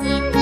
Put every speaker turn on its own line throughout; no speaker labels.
应该。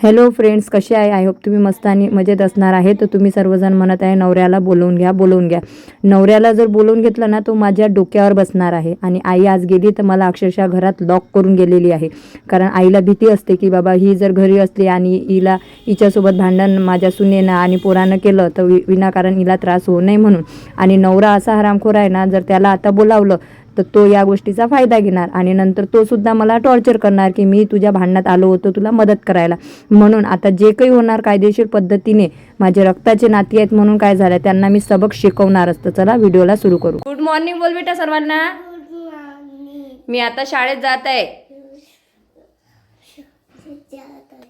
hello friends कसे आहे? I hope तुम्ही मस्त आणि मजेत असणार आहे. तर तुम्ही सर्वजण म्हणत आहे नवऱ्याला बोलवून घ्या बोलवून घ्या. नवऱ्याला जर बोलवून घेतलं ना तो माझ्या डोक्यावर बसणार आहे. आणि आई आज गेली तर मला अक्षरशः घरात लॉक करून गेलेली आहे. कारण आईला भीती असते की बाबा ही जर घरी असली आणि हिला हिच्यासोबत भांडण माझ्या सुनेनं आणि पोरानं केलं तर वि विनाकारण हिला त्रास होऊ नये म्हणून. आणि नवरा असा हरामखोर आहे ना जर त्याला आता बोलावलं तर तो या गोष्टीचा फायदा घेणार आणि नंतर तो सुद्धा मला टॉर्चर करणार की मी तुझ्या भांडणात आलो होतो तुला मदत करायला. म्हणून आता जे काही होणार कायदेशीर पद्धतीने माझे रक्ताचे नाती आहेत म्हणून काय झालं त्यांना मी सबक शिकवणार असतं चला व्हिडिओला सुरू करू. गुड मॉर्निंग बोल बेटा सर्वांना. मी आता शाळेत जात आहे.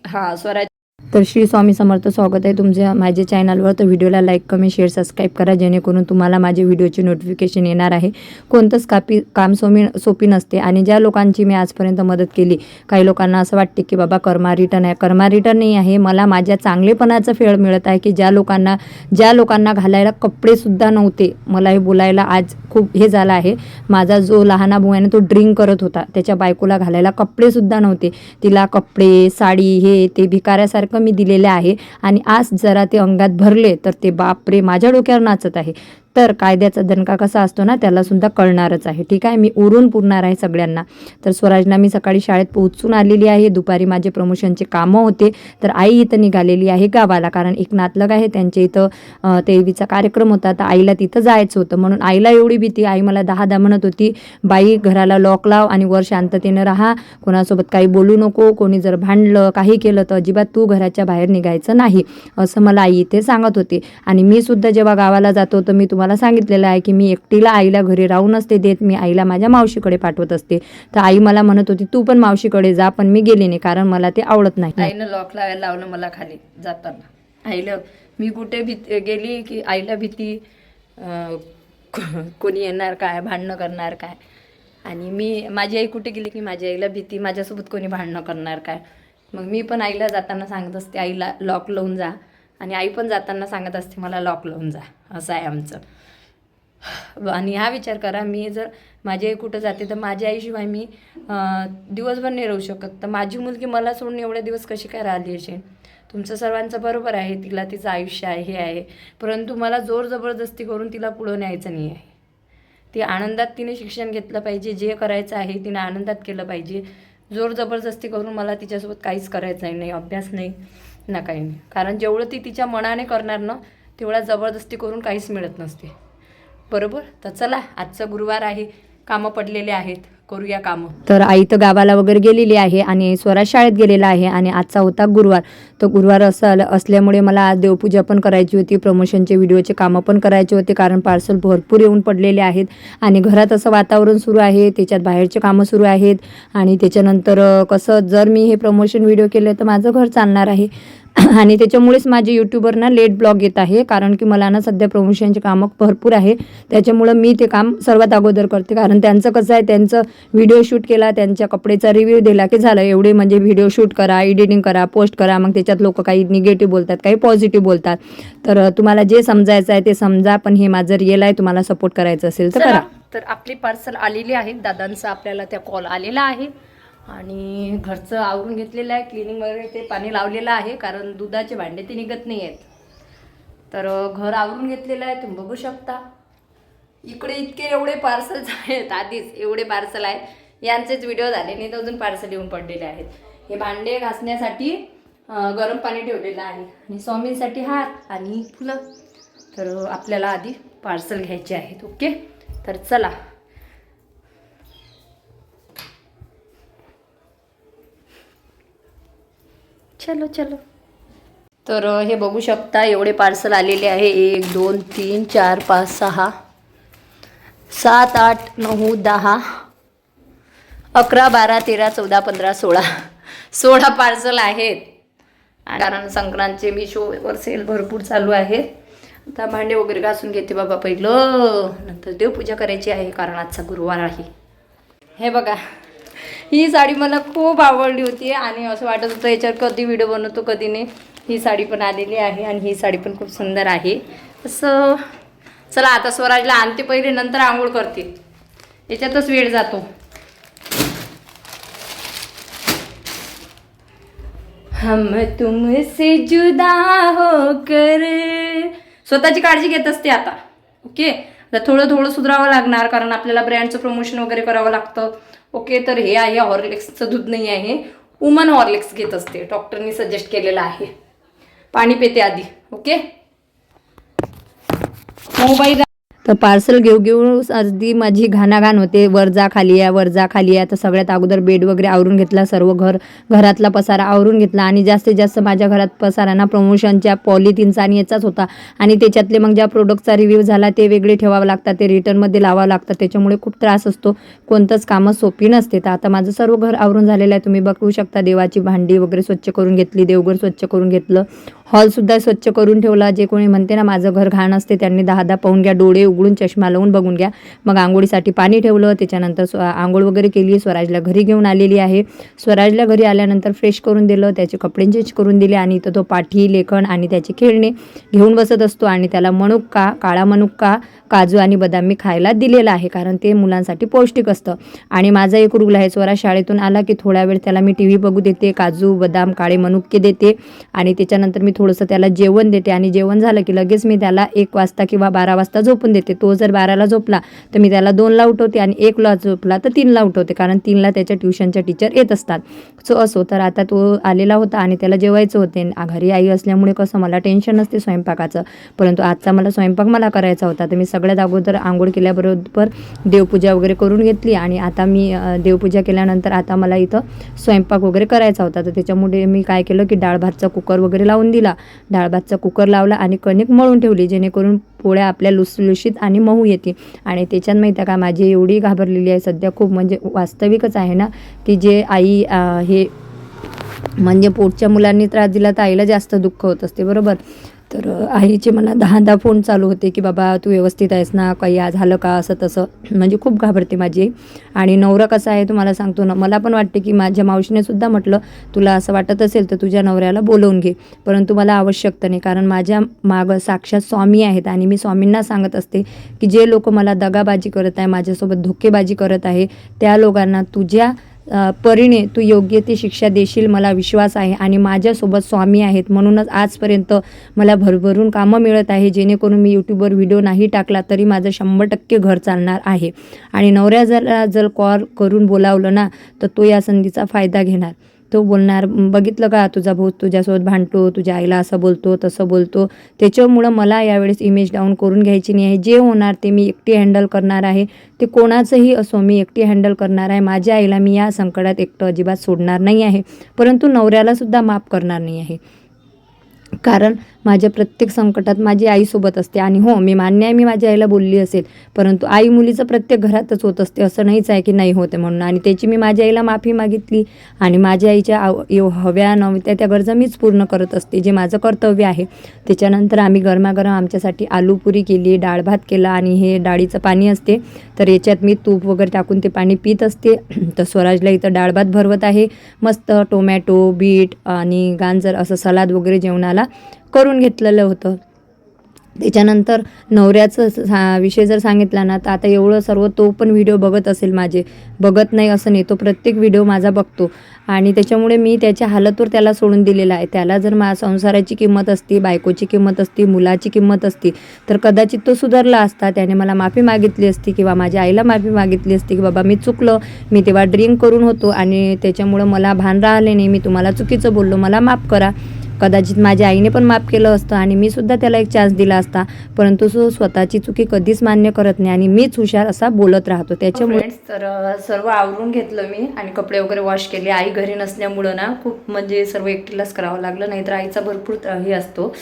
हा स्वराज तर श्री स्वामी समर्थ स्वागत आहे तुमच्या माझ्या चॅनलवर तर व्हिडिओला लाईक कमेंट शेअर सबस्क्राईब करा जेणेकरून तुम्हाला माझे व्हिडिओचे नोटिफिकेशन येणार आहे. कोणतंच कापी काम सोमी सोपी नसते आणि ज्या लोकांची मी आजपर्यंत मदत केली काही लोकांना असं वाटते की बाबा कर्मा रिटर्न आहे. कर्मा रिटर्न नाही आहे. मला माझ्या चांगलेपणाचं फेळ मिळत आहे की ज्या लोकांना ज्या लोकांना घालायला कपडेसुद्धा नव्हते मला हे बोलायला आज खूप हे झालं आहे. माझा जो लहाना भाऊ आहे ना तो ड्रिंक करत होता. त्याच्या बायकोला घालायला कपडेसुद्धा नव्हते. तिला कपडे साडी हे ते भिकाऱ्यासारखं मी दिलेले आहे. आणि आज जरा ते अंगात भरले तर ते बापरे माझ्या डोक्यावर नाचत आहे. तर कायद्याचा दणका कसा असतो ना त्याला सुद्धा कळणारच आहे. ठीक आहे? मी उरून पुरणार आहे सगळ्यांना. तर स्वराजना मी सकाळी शाळेत पोहोचून आलेली आहे. दुपारी माझे प्रमोशनचे कामं होते. तर आई इथं निघालेली आहे गावाला. कारण एक नातलग आहे त्यांच्या इथं देवीचा कार्यक्रम होता. तर आईला तिथं जायचं होतं. म्हणून आईला एवढी भीती. आई मला दहा दहा म्हणत होती बाई घराला लॉक लाव आणि वर शांततेनं राहा. कोणासोबत काही बोलू नको. कोणी जर भांडलं काही केलं तर अजिबात तू घराच्या बाहेर निघायचं नाही. असं मला आई इथे सांगत होती. आणि मी सुद्धा जेव्हा गावाला जातो तर मी तुम्हाला सांगितलेलं आहे की मी एकटीला आईला घरी राहू नसते देत मी आईला माझ्या मावशीकडे पाठवत असते. तर आई मला म्हणत होती तू पण मावशीकडे जा पण मी गेली नाही कारण मला ते आवडत नाही.
आईनं लॉक लावायला लावलं मला खाली जाताना. आईला मी कुठे भीती गेली की आईला भीती? कोणी येणार काय? भांडणं करणार काय? आणि मी माझी आई कुठे गेली की माझ्या आईला भीती? माझ्यासोबत कोणी भांडणं करणार काय? मग मी पण आईला जाताना सांगत असते आईला लॉक लावून जा. आणि आई पण जाताना सांगत असते मला लॉक लावून जा. असं आहे आमचं. आणि हा विचार करा मी जर माझी आई कुठं जाते तर माझ्या आईशिवाय मी दिवसभर नाही राहू शकत. तर माझी मुलगी मला सोडून एवढे दिवस कशी काय राहिली असेल तुमचं सर्वांचं बरोबर आहे तिला तिचं आयुष्य आहे हे आहे. परंतु मला जोर जबरदस्ती करून तिला पुढं न्यायचं नाही आहे. ती आनंदात तिने शिक्षण घेतलं पाहिजे जे करायचं आहे तिने आनंदात केलं पाहिजे. जोर जबरदस्ती करून मला तिच्यासोबत काहीच करायचं नाही अभ्यास नाही. ना काही नाही. कारण जेवढं ती तिच्या मनाने करणार ना तेवढा जबरदस्ती करून काहीच मिळत नसते. बरोबर? तर चला आजचं गुरुवार आहे. कामं पडलेले आहेत. करूया कामं.
तर आई तर गावाला वगैरे गेलेली आहे आणि स्वराज शाळेत गेलेला आहे आणि आजचा होता गुरुवार. तर गुरुवार असं आलं- असल्यामुळे मला आज देवपूजा पण करायची होती प्रमोशनचे व्हिडिओचे कामं पण करायचे होते कारण पार्सल भरपूर येऊन पडलेले आहेत. आणि घरात असं वातावरण सुरू आहे त्याच्यात बाहेरचे कामं सुरू आहेत. आणि त्याच्यानंतर कसं जर मी हे प्रमोशन व्हिडिओ केले तर माझं घर चालणार आहे. आणि त्याच्यामुळेच माझे यूट्यूबर ना लेट ब्लॉग येत आहे. कारण की मला ना सध्या प्रमोशनचे कामं भरपूर आहे. त्याच्यामुळं मी ते काम सर्वात अगोदर करते. कारण त्यांचं कसं आहे त्यांचं व्हिडिओ शूट केला त्यांच्या कपडेचा रिव्ह्यू दिला की झालं. एवढे म्हणजे व्हिडिओ शूट करा एडिटिंग करा पोस्ट करा. मग त्याच्यात लोक काही निगेटिव्ह बोलतात काही पॉझिटिव्ह बोलतात. तर तुम्हाला जे समजायचं आहे ते समजा. पण हे माझं रिअल आहे. तुम्हाला सपोर्ट करायचं असेल तर करा.
तर आपली पार्सल आलेली आहेत दादांचा आपल्याला त्या कॉल आलेला आहे. आणि घरचं आवरून घेतलेलं आहे क्लिनिंग वगैरे ते पाणी लावलेलं आहे कारण दुधाचे भांडे ते निघत नाही आहेत. तर घर आवरून घेतलेलं आहे तुम्ही बघू शकता. इकडे इतके एवढे पार्सल्स आहेत आधीच एवढे पार्सल आहेत. यांचेच व्हिडिओ झाले नाही तर अजून पार्सल येऊन पडलेले आहेत. हे भांडे घासण्यासाठी गरम पाणी ठेवलेलं आहे. आणि स्वामींसाठी हात आणि फुलं. तर आपल्याला आधी पार्सल घ्यायचे आहेत ओके तर चला. चलो चलो. तर हे बघू शकता एवढे पार्सल आलेले आहे. एक दोन तीन चार पाच सहा. सात आठ नऊ दहा. अकरा बारा तेरा चौदा पंधरा सोळा. सोळा पार्सल आहेत. कारण संक्रांतचे मिशोवर सेल भरपूर चालू आहे आता भांडे वगैरे घासून घेते बाबा पहिलं. नंतर देवपूजा करायची आहे कारण आजचा गुरुवार आहे. हे बघा. ही साडी मला खूप आवडली होती आणि असं वाटत होतं याच्यावर कधी व्हिडिओ बनवतो कधी नाही. ही साडी पण आलेली आहे आणि ही साडी पण खूप सुंदर आहे. असं चला आता स्वराजला आणते पहिले नंतर आंघोळ करते. याच्यातच वेळ जातो. हम तुमसे जुदा होकर स्वतःची काळजी घेत असते आता. ओके आता थोडं थोडं सुधारावं लागणार कारण आपल्याला ब्रँडचं प्रमोशन वगैरे करावं लागतं. ओके तर हे आहे हॉर्लिक्सचं दूध नाही आहे. वुमन हॉर्लिक्स घेत असते. डॉक्टरनी सजेस्ट केलेलं आहे. पाणी पिते आधी. ओके मोबाईल
तर पार्सल घेऊ घेऊ अगदी माझी घाणाघाण होते. वर जा खाली आहे वर जा खाली आहे तर सगळ्यात अगोदर बेड वगैरे आवरून घेतला सर्व घर घरातला पसारा आवरून घेतला. आणि जास्तीत जास्त माझ्या घरात पसारा ना प्रमोशनच्या पॉलिथिनचा आणि याचाच होता. आणि त्याच्यातले मग ज्या प्रोडक्टचा रिव्ह्यू झाला ते वेगळे ठेवावं लागतात. ते रिटर्नमध्ये लावावं लागतं त्याच्यामुळे खूप त्रास असतो. कोणतंच कामं सोपी नसते. तर आता माझं सर्व घर आवरून झालेलं आहे. तुम्ही बघू शकता देवाची भांडी वगैरे स्वच्छ करून घेतली देवघर स्वच्छ करून घेतलं. हॉलसुद्धा स्वच्छ करून ठेवला. जे कोणी म्हणते ना माझं घर घाण असते त्यांनी दहा दहा पाहून घ्या डोळे उघडून चष्मा लावून बघून घ्या. मग आंघोळीसाठी पाणी ठेवलं. त्याच्यानंतर स्व आंघोळ वगैरे केली. स्वराजला घरी घेऊन आलेली आहे. स्वराजला घरी आल्यानंतर फ्रेश करून दिलं. त्याचे कपडे चेंज करून दिले आणि इथं तो पाठी लेखन आणि त्याचे खेळणे घेऊन बसत असतो आणि त्याला मनुक्का काळा मनुक्का काजू आणि बदाम मी खायला दिलेला आहे कारण ते मुलांसाठी पौष्टिक असतं. आणि माझा एक रूल आहे. स्वराज शाळेतून आला की थोड्या वेळ त्याला मी टी व्ही बघू देते काजू बदाम काळे मनुक्के देते आणि त्याच्यानंतर मी थोडंसं त्याला जेवण देते आणि जेवण झालं की लगेच मी त्याला एक वाजता किंवा बारा वाजता झोपून देते. तो जर बाराला झोपला तर मी त्याला दोनला उठवते आणि एकला झोपला तर तीनला उठवते. कारण तीनला त्याच्या ट्युशनच्या टीचर येत असतात. सो असो तर आता तो आलेला होता आणि त्याला जेवायचं होते. घरी आई असल्यामुळे कसं मला टेन्शन नसते स्वयंपाकाचं. परंतु आजचा मला स्वयंपाक मला करायचा होता. तर मी सगळ्यात अगोदर आंघोळ केल्याबरोबर देवपूजा वगैरे करून घेतली आणि आता मी देवपूजा केल्यानंतर आता मला इथं स्वयंपाक वगैरे करायचा होता. तर त्याच्यामुळे मी काय केलं की डाळ भातचा कुकर वगैरे लावून दिला. ठेवला डाळभातचा कुकर लावला आणि कणिक मळून ठेवली जेणेकरून पोळ्या आपल्या लुसलुशीत आणि मऊ येते आणि त्याच्यात माहिती आहे का माझी एवढी घाबरलेली आहे सध्या खूप म्हणजे वास्तविकच आहे ना की जे आई हे म्हणजे पोटच्या मुलांनी त्रास दिला तर आईला जास्त दुःख होत असते बरोबर? तर आईचे मला दहा दहा फोन चालू होते की बाबा तू व्यवस्थित आहेस ना? काही झालं का? असं तसं. म्हणजे खूप घाबरते माझी आणि नवरा कसा आहे तुम्हाला सांगतो ना मला पण वाटते की माझ्या मावशीने सुद्धा म्हटलं तुला असं वाटत असेल तर तुझ्या नवऱ्याला बोलवून घे. परंतु मला आवश्यकता नाही. कारण माझ्या मागं साक्षात स्वामी आहेत आणि मी स्वामींना सांगत असते की जे लोक मला दगाबाजी करत आहे माझ्यासोबत धोकेबाजी करत आहे त्या लोकांना तुझ्या परीने तू योग्य ती शिक्षा देशील मला विश्वास आहे आणि माझ्यासोबत स्वामी आहेत. म्हणूनच आजपर्यंत मला भरभरून कामं मिळत आहे. जेणेकरून मी यूट्यूबवर व्हिडिओ नाही टाकला तरी माझं शंभर टक्के घर चालणार आहे. आणि नवऱ्या जर जर कॉल करून बोलावलं ना तर तो या संधीचा फायदा घेणार. तो बोलणार बघितलं का तुझा भाऊ तुझ्यासोबत भांडतो तुझ्या आईला असं बोलतो तसं बोलतो. त्याच्यामुळं मला यावेळेस इमेज डाऊन करून घ्यायची नाही आहे. जे होणार ते मी एकटी हँडल करणार आहे. ते कोणाचंही असो मी एकटी हँडल करणार आहे. माझ्या आईला मी या संकटात एकटं अजिबात सोडणार नाही आहे. परंतु नवऱ्यालासुद्धा माफ करणार नाही आहे. कारण माझ्या प्रत्येक संकटात माझी आईसोबत असते. आणि हो मी मान्य आहे मी माझ्या आईला बोलली असेल. परंतु आई मुलीचं प्रत्येक घरातच होत असते असं नाहीच आहे की नाही होते म्हणून. आणि त्याची मी माझ्या आईला माफी मागितली. आणि माझ्या आईच्या आव हव्या नव्हत्या त्या गरजा मीच पूर्ण करत असते जे माझं कर्तव्य आहे. त्याच्यानंतर आम्ही गरमागरम आमच्यासाठी आलू पुरी केली डाळ भात केला आणि हे डाळीचं पाणी असते. तर याच्यात मी तूप वगैरे टाकून ते पाणी पित असते. तर स्वराजला इथं डाळ भात भरवत आहे. मस्त टोमॅटो बीट आणि गांजर असं सलाद वगैरे जेवणाला. करून घेतलेलं होतं. त्याच्यानंतर नवऱ्याचं सा विषय जर सांगितला ना तर आता एवढं सर्व तो पण व्हिडिओ बघत असेल माझे. बघत नाही असं नाही तो प्रत्येक व्हिडिओ माझा बघतो. आणि त्याच्यामुळे मी त्याच्या हालतवर त्याला सोडून दिलेला आहे. त्याला जर मा संसाराची किंमत असती बायकोची किंमत असती मुलाची किंमत असती तर कदाचित तो सुधारला असता. त्याने मला माफी मागितली असती किंवा माझ्या आईला माफी मागितली असती की बाबा मी चुकलं. मी तेव्हा ड्रिंक करून होतो आणि त्याच्यामुळं मला भान राहिले नाही. मी तुम्हाला चुकीचं बोललो. मला माफ करा. कदाचित माझ्या आईने पण माफ केलं असतं आणि मी सुद्धा त्याला एक चान्स दिला असता. परंतु तो स्वतःची चुकी कधीच मान्य करत नाही आणि मीच हुशार असा बोलत राहतो. त्याच्यामुळे
हो तर सर्व आवरून घेतलं मी आणि कपडे वगैरे वॉश केले. आई घरी नसल्यामुळं ना खूप म्हणजे सर्व एकटीलाच करावं लागलं नाहीतर आईचा भरपूर हे असतो.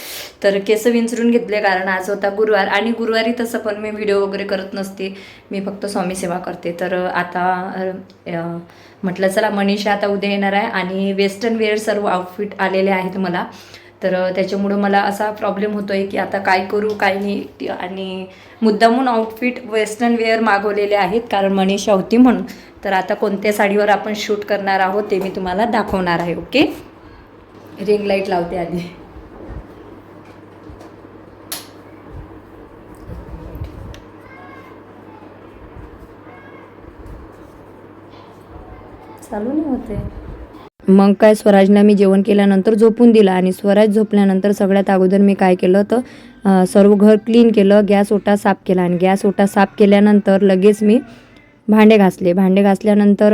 तर केस विंचरून घेतले कारण आज होता गुरुवार आणि गुरुवारी तसं पण मी व्हिडिओ वगैरे करत नसते. मी फक्त स्वामी सेवा करते. तर आता म्हटलं चला मनीषा आता उद्या येणार आहे आणि वेस्टर्न वेअर सर्व आउटफिट आलेले आहेत मला. तर त्याच्यामुळं मला असा प्रॉब्लेम होतो आहे की आता काय करू काय नाही. आणि मुद्दामून आउटफिट वेस्टर्न वेअर मागवलेले आहेत कारण मनीषा होती म्हणून. तर आता कोणत्या साडीवर आपण शूट करणार आहोत ते मी तुम्हाला दाखवणार आहे ओके रिंग लाइट लावते आधी. चालू नाही होते.
मग काय स्वराजला मी जेवण केल्यानंतर झोपून दिलं आणि स्वराज झोपल्यानंतर सगळ्यात अगोदर मी काय केलं तर सर्व घर क्लीन केलं गॅस ओटा साफ केला. आणि गॅस ओटा साफ केल्यानंतर लगेच मी भांडे घासले. भांडे घासल्यानंतर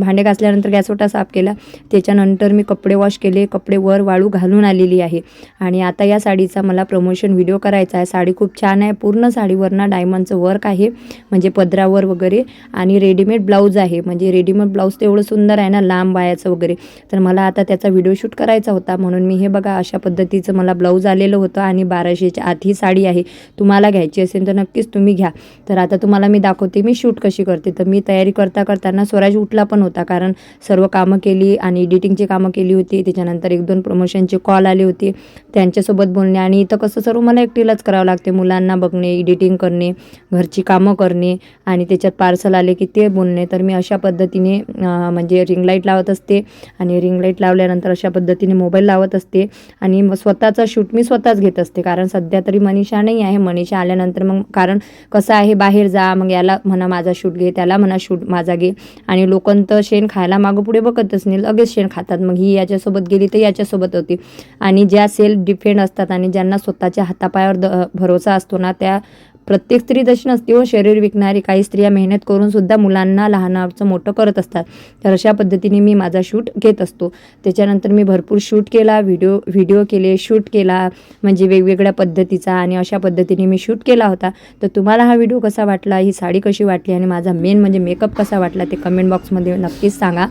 भांडे घासल्यानंतर गॅसवटा साफ केला. त्याच्यानंतर मी कपडे वॉश केले. कपडे वर वाळू घालून आलेली आहे. आणि आता या साडीचा मला प्रमोशन व्हिडिओ करायचा आहे. साडी खूप छान आहे. पूर्ण साडीवरनं डायमंडचं वर्क आहे. म्हणजे पदरावर वगैरे. आणि रेडीमेड ब्लाऊज आहे. म्हणजे रेडीमेड ब्लाऊज तेवढं सुंदर आहे ना लांब बायाचं वगैरे. तर मला आता त्याचा व्हिडिओ शूट करायचा होता. म्हणून मी हे बघा अशा पद्धतीचं मला ब्लाऊज आलेलं होतं. आणि बाराशेच्या आत ही साडी आहे. तुम्हाला घ्यायची असेल तर नक्कीच तुम्ही घ्या. तर आता तुम्हाला मी दाखवते. मी शूट कशी करते? तर मी तयारी करता करताना स्वराज उठला पण होता कारण सर्व कामं केली आणि एडिटिंगची कामं केली होती. त्याच्यानंतर एक दोन प्रमोशनचे कॉल आले होते त्यांच्यासोबत बोलणे आणि इथं कसं सर्व मला एकटीलाच करावं लागते मुलांना बघणे एडिटिंग करणे घरची कामं करणे आणि त्याच्यात पार्सल आले की ते बोलणे. तर मी अशा पद्धतीने म्हणजे रिंग लाइट लावत असते आणि रिंग लाइट लावल्यानंतर अशा पद्धतीने मोबाईल लावत असते आणि मग स्वतःचा शूट मी स्वतःच घेत असते कारण सध्या तरी मनीषा नाही आहे. मनीषा आल्यानंतर मग कारण कसं आहे बाहेर जा मग याला म्हणा माझा शूट घे त्याला म्हणा शूट माझा घे. आणि लोकं तर शेण खायला मागं पुढे बघतच नाही लगेच शेण खातात. मग ही याच्यासोबत गेली तर याच्यासोबत होती. आणि ज्या सेल्फ डिफेंड असतात आणि ज्यांना स्वतःच्या हातापायावर द भरोसा असतो ना त्या प्रत्येक स्त्री तशी नसते व हो, शरीर विकणारी. काही स्त्रिया मेहनत करून सुद्धा मुलांना लहानाचं मोठं करत असतात. तर अशा पद्धतीने मी माझा शूट घेत असतो. त्याच्यानंतर मी भरपूर शूट केला व्हिडिओ व्हिडिओ केले शूट केला म्हणजे वेगवेगळ्या पद्धतीचा आणि अशा पद्धतीने मी शूट केला होता. तर तुम्हाला हा व्हिडिओ कसा वाटला ही साडी कशी वाटली आणि माझा मेन म्हणजे मेकअप कसा वाटला ते कमेंट बॉक्समध्ये नक्कीच सांगा.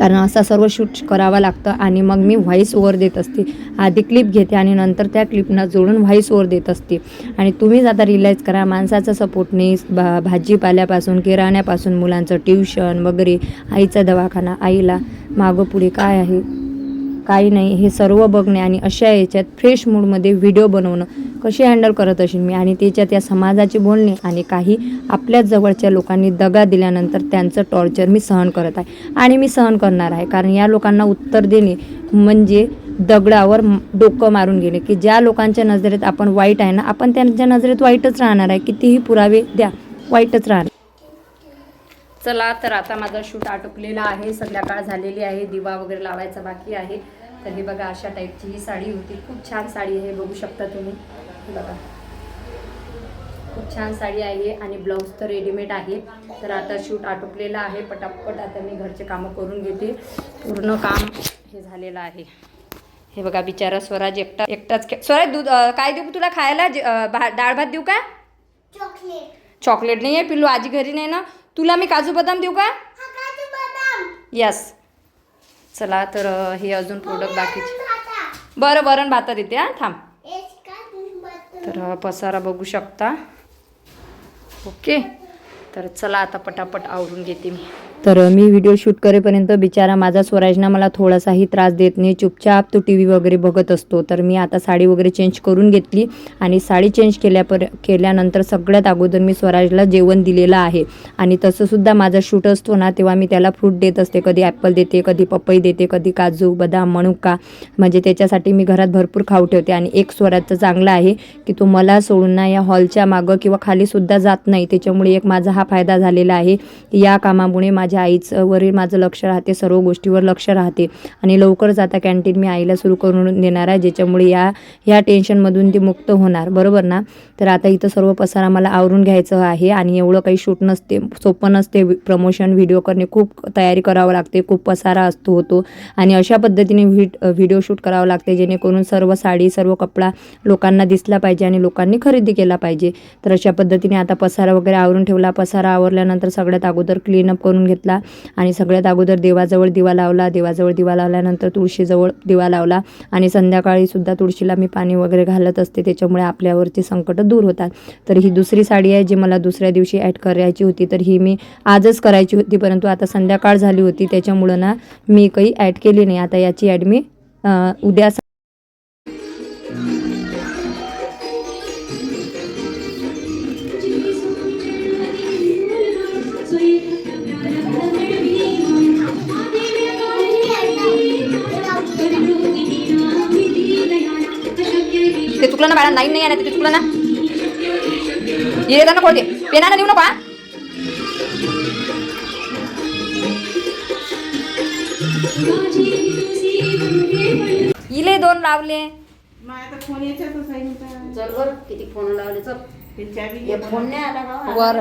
कारण असा सर्व शूट करावा लागतं आणि मग मी व्हॉईस ओवर देत असते. आधी क्लिप घेते आणि नंतर त्या क्लिपना जोडून व्हॉईस ओवर देत असते. आणि तुम्हीच आता रिलाईज करा माणसाचा सपोर्टने भा भाजीपाल्यापासून किराण्यापासून मुलांचं ट्युशन वगैरे आईचा दवाखाना आईला मागं पुढे काय आहे? काही नाही हे सर्व बघणे आणि अशा याच्यात फ्रेश मूडमध्ये व्हिडिओ बनवणं कशी हँडल करत असेल मी आणि त्याच्यात या समाजाचे बोलणे आणि काही आपल्याच जवळच्या लोकांनी दगा दिल्यानंतर त्यांचं टॉर्चर मी सहन करत आहे. आणि मी सहन करणार आहे कारण या लोकांना उत्तर देणे म्हणजे दगडावर डोकं मारून गेले की ज्या लोकांच्या नजरेत आपण वाईट आहे ना आपण त्यांच्या नजरेत वाईटच राहणार आहे. कितीही पुरावे द्या वाईटच राहणार.
चला तर आता माझा शूट आटोपलेला आहे. संध्याकाळ झालेली आहे. दिवा वगैरे लावायचा बाकी आहे. तर हे बघा अशा टाईपची ही साडी होती. खूप छान साडी आहे बघू शकता तुम्ही. बघा. खूप छान साडी आहे आणि ब्लाऊज तर रेडीमेड आहे. तर आता शूट आटोपलेला आहे. पटापट आता मी घरचे कामं करून घेते. पूर्ण काम हे झालेलं आहे. हे बघा बिचारा स्वराज एकटा एकटाच स्वराज दूध काय देऊ तुला खायला? डाळ भात देऊ का?
चॉकलेट
चॉकलेट नाही आहे पिल्लू आजी घरी नाही ना? तुला मी काजू बदाम देऊ का?
हा काजू बदाम.
यस चला तर हे अजून प्रोडक्ट बाकीचे. बरं बरं भातात देते हां थांब.
एस काजू बदाम.
तर पसारा बघू शकता. ओके. तर चला आता पटापट आवरून घेते मी.
तर मी व्हिडिओ शूट करेपर्यंत बिचारा माझा स्वराजना मला थोडासाही त्रास देत नाही. चुपचाप तो टी व्ही वगैरे बघत असतो. तर मी आता साडी वगैरे चेंज करून घेतली आणि साडी चेंज केल्यापर केल्यानंतर सगळ्यात अगोदर मी स्वराजला जेवण दिलेलं आहे. आणि तसंसुद्धा माझा शूट असतो ना तेव्हा मी त्याला फ्रूट देत असते. कधी ॲपल देते कधी पपई देते कधी काजू बदाम मनुका. म्हणजे त्याच्यासाठी मी घरात भरपूर खाऊ ठेवते. आणि एक स्वराजचं चांगलं आहे की तो मला सोडून ना या हॉलच्या मागं किंवा खालीसुद्धा जात नाही. त्याच्यामुळे एक माझा हा फायदा झालेला आहे. या कामामुळे माझ्या आईचं वरील माझं लक्ष राहते सर्व गोष्टीवर लक्ष राहते. आणि लवकरच आता कॅन्टीन मी आईला सुरू करून देणार आहे ज्याच्यामुळे या ह्या टेन्शनमधून ती मुक्त होणार. बरोबर ना? तर आता इथं सर्व पसारा मला आवरून घ्यायचं आहे आणि एवढं काही शूट नसते सोपं नसते प्रमोशन व्हिडिओ करणे. खूप तयारी करावं लागते खूप पसारा असतो होतो. आणि अशा पद्धतीने व्हिड व्हिडिओ शूट करावं लागते जेणेकरून सर्व साडी सर्व कपडा लोकांना दिसला पाहिजे आणि लोकांनी खरेदी केला पाहिजे. तर अशा पद्धतीने आता पसारा वगैरे आवरून ठेवला. पसारा आवरल्यानंतर सगळ्यात अगोदर क्लीनअप करून घेतलं आणि सगळ्यात अगोदर देवाजवळ दिवा लावला. देवाजवळ दिवा लावल्यानंतर तुळशीजवळ दिवा लावला. आणि संध्याकाळी सुद्धा तुळशीला मी पाणी वगैरे घालत असते. त्याच्यामुळे आपल्यावरची संकट दूर होतात. तर ही दुसरी साडी आहे जी मला दुसऱ्या दिवशी ॲड करायची होती. तर ही मी आजच करायची होती परंतु आता संध्याकाळ झाली होती. त्याच्यामुळं ना मी काही ॲड केली नाही. आता याची ॲड मी उद्या
चुकलं ना बाळा नाही आहे ना. तिथे चुकलं ना ये ना खोडते पेनानं नेऊ नका इले दोन लावले.
फोन
लावले फोन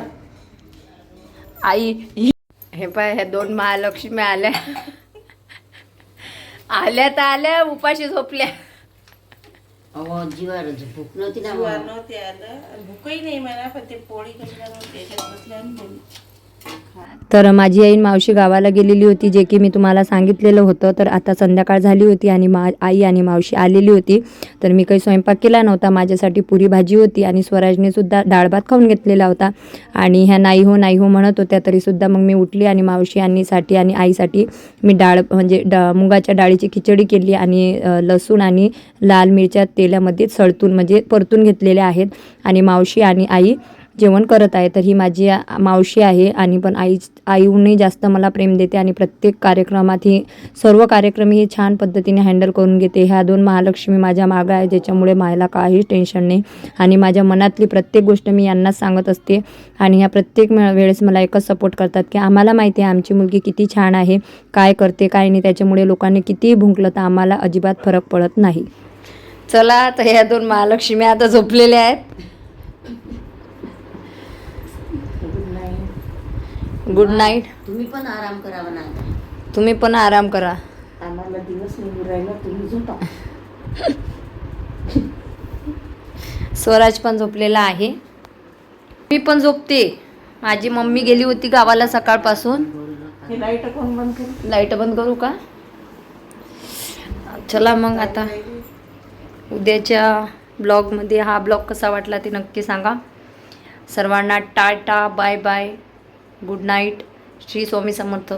आई हे पाय हे दोन महालक्ष्मी आल्या. आल्या तर आल्या उपाशी झोपल्या.
अहो जीवार भूक नव्हती ना
जीवावर
मग.
नव्हते आलं भूकही नाही मला पण ते पोळी कशी त्याच्यात बसल्या.
तर माझी आई मावशी गावाला गेलेली होती जे की मी तुम्हाला सांगितलेलं होतं. तर आता संध्याकाळ झाली होती आणि मा आई आणि मावशी आलेली होती. तर मी काही स्वयंपाक केला नव्हता. माझ्यासाठी पुरी भाजी होती आणि स्वराजने सुद्धा डाळ भात खाऊन घेतलेला होता. आणि ह्या नाही हो नाही हो म्हणत होत्या तरीसुद्धा मग मी उठली आणि मावशी आणीसाठी आणि आईसाठी मी डाळ म्हणजे डा मुगाच्या डाळीची खिचडी केली आणि लसूण आणि लाल मिरच्या तेलामध्ये सळतून म्हणजे परतून घेतलेल्या आहेत. आणि मावशी आणि आई जेवण करत आहे तर ही माझी मावशी आहे आणि पण आई आईहूनही जास्त मला प्रेम देते आणि प्रत्येक कार्यक्रमात ही सर्व कार्यक्रम ही छान पद्धतीने हँडल करून घेते. ह्या दोन महालक्ष्मी माझ्या मागं आहे ज्याच्यामुळे मला काहीच टेन्शन नाही. आणि माझ्या मनातली प्रत्येक गोष्ट मी यांनाच सांगत असते. आणि ह्या प्रत्येक वेळेस मला एकच सपोर्ट करतात की आम्हाला माहिती आहे आमची मुलगी किती छान आहे काय करते काय नाही त्याच्यामुळे लोकांनी कितीही भुंकलं तर आम्हाला अजिबात फरक पडत नाही.
चला तर ह्या दोन महालक्ष्मी आता झोपलेल्या आहेत. गुड नाईट
तुम्ही पण आराम करावा ना.
तुम्ही पण आराम करा.
आम्हाला दिवस निघून राहिला तुम्ही झोपा.
स्वराज पण झोपलेला आहे. मी पण झोपते. माझी मम्मी गेली होती गावाला सकाळपासून.
लाइट बंद करू?
लाइट बंद करू का? चला मग आता. उद्याच्या ब्लॉगमध्ये हा ब्लॉग कसा वाटला ते नक्की सांगा. सर्वांना tata bye bye good night Shri Swami Samarth.